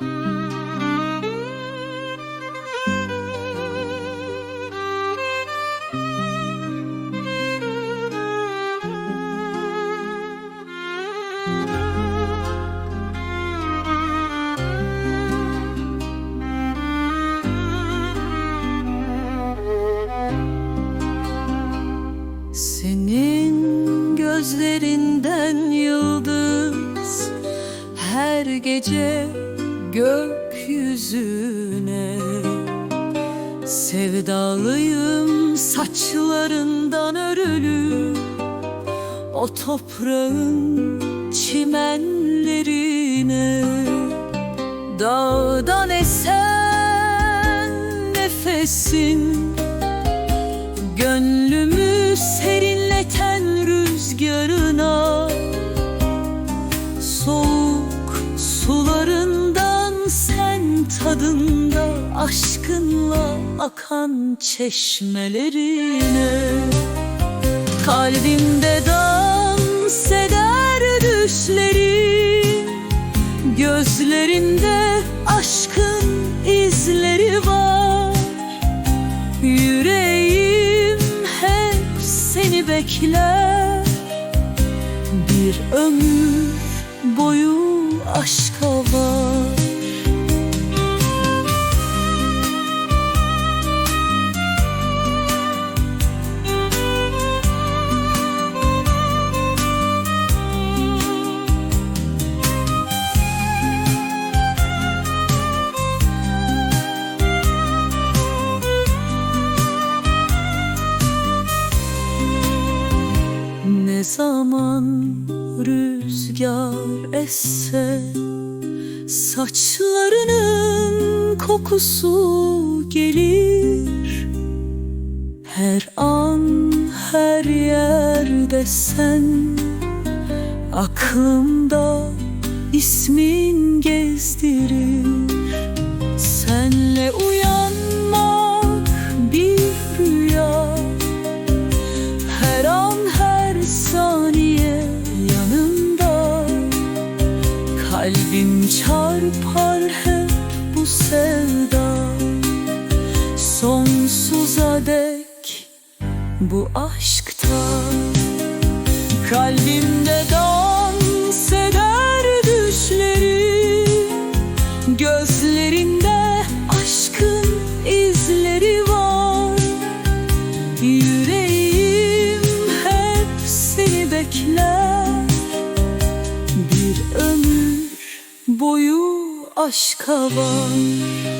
Senin gözlerinden yıldız her gece gökyüzüne. Sevdalıyım saçlarından örülü o toprağın çimenlerine. Dağdan esen nefesin Gönlümü serinleten tadında Aşkınla akan çeşmelerine Kalbimde dans eder düşlerin Gözlerinde aşkın izleri var. Yüreğim hep seni bekler Bir ömür boyu aşka var zaman rüzgar esse Saçlarının kokusu gelir. Her an her yerde sen Aklımda ismin gezdirir saniye yanımda Kalbim çarpar hep bu sevda. Sonsuza dek bu aşkta. Kalbimde bekler. Bir ömür boyu aşka var